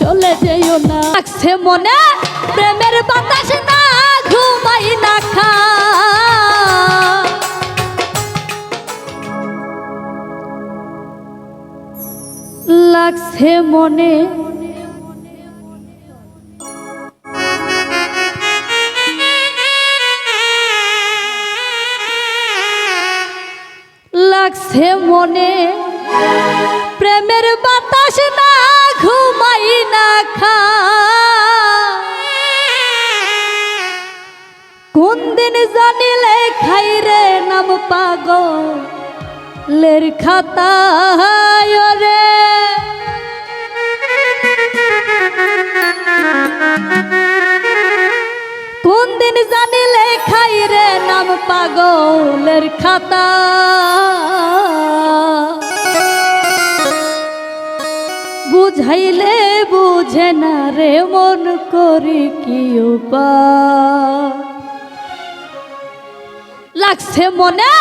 চলে যেও না। লাগছে মনে প্রেমের বাতাস না ঘুমাই না খা লাগছে মনে লাগছে মনে। প্রেমের বাতাস না ঘুমাই না খা কোন দিন জানিলে খাই রে নাম পাগলের খাতা রে দিন জানিলে খাই রে নাম পাগলের খাতা। বুঝাইলে বুঝে না রে মন করি কি উপায়। লাগছে মনে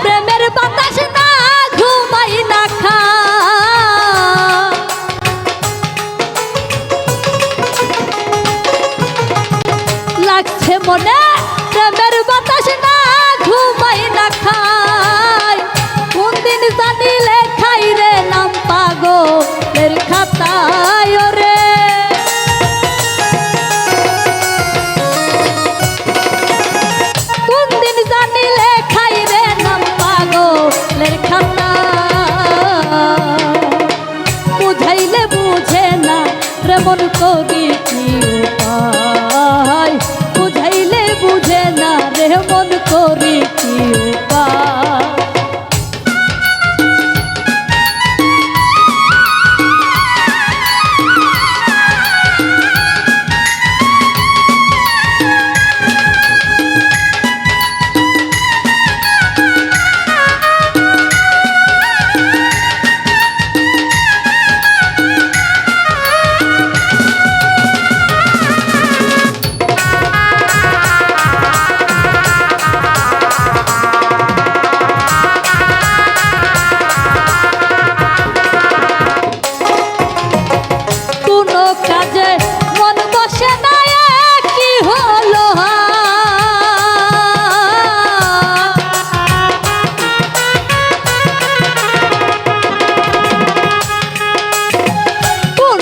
প্রেমের বাতাস লাগছে মনে, প্রেমের বাতাস না ঘুমাই না খাই কোন দিন জানিলে খাই রে নাম পাগলের খাতায় রে কোন দিন জানিলে খাই রে নাম পাগলের খাতা বুঝাইলে বুঝে না রে মন মন করি কি উপায়?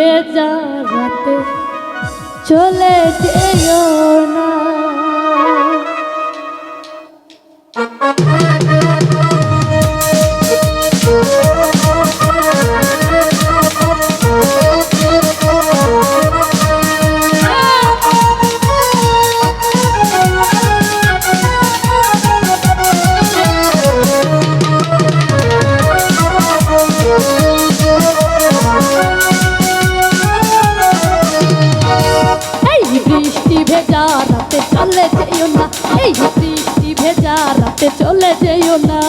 ভেজা রাতে চলে যেও না। বৃষ্টি ভেজা রাতে চলে যেও না। এই বৃষ্টি ভেজা রাতে চলে যেও না।